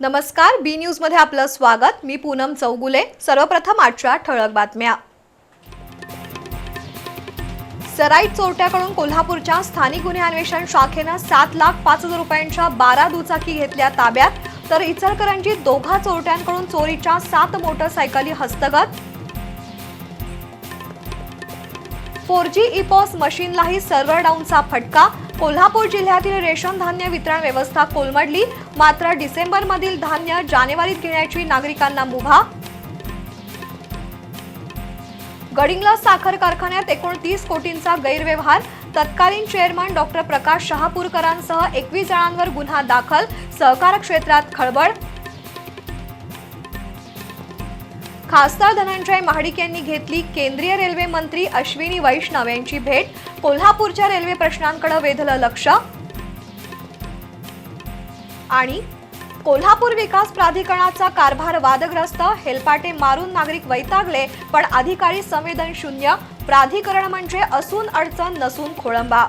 नमस्कार बी न्यूजमध्ये आपलं स्वागत. मी पूनम चौगुले. सर्वप्रथम आजच्या ठळक बातम्या. सराईट चोरट्याकडून कोल्हापूरच्या स्थानिक गुन्हे अन्वेषण शाखेनं सात लाख पाच हजार रुपयांच्या बारा दुचाकी घेतल्या ताब्यात. तर इचलकरंजीत दोघा चोरट्यांकडून चोरीच्या सात मोटरसायकली हस्तगत. फोर जी इपॉस मशीनलाही सर्व्हर डाऊनचा फटका. कोल्हापूर जिल्ह्यातील रेशन धान्य वितरण व्यवस्था कोलमडली. मात्र डिसेंबरमधील धान्य जानेवारीत घेण्याची नागरिकांना मुभा. गडिंगला साखर कारखान्यात एकोणतीस कोटींचा गैरव्यवहार. तत्कालीन चेअरमन डॉक्टर प्रकाश शहापूरकरांसह एकवीस जणांवर गुन्हा दाखल. सहकार क्षेत्रात खळबळ. खासदार धनंजय महाडिक यांनी घेतली केंद्रीय रेल्वे मंत्री अश्विनी वैष्णव यांची भेट. कोल्हापूरच्या रेल्वे प्रश्नांकडे वेधलं लक्ष. आणि कोल्हापूर विकास प्राधिकरणाचा कारभार वादग्रस्त हेलपाटे मारून नागरिक वैतागले पण अधिकारी संवेदन शून्य प्राधिकरण म्हणजे असून अडचण नसून खोळंबा.